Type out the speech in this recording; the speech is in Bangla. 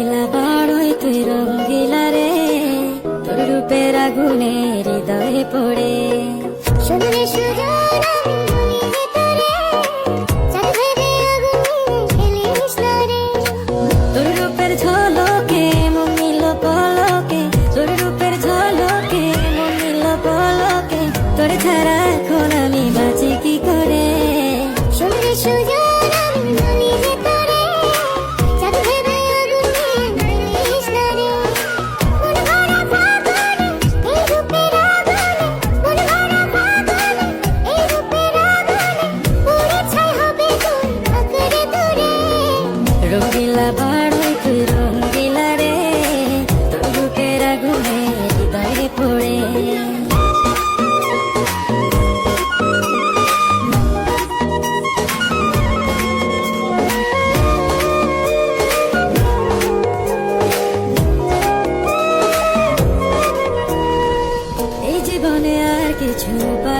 গেলা বাড়ই তুই রঙ্গিলা রে। তোর রূপের আগুনে হৃদয়ে পড়ে। সুন্দরে সুজন তোর। রূপের ঝলকে মমিল পলকে। তোর রূপের ঝলকে মমিল জীবনে আর কিছু পাই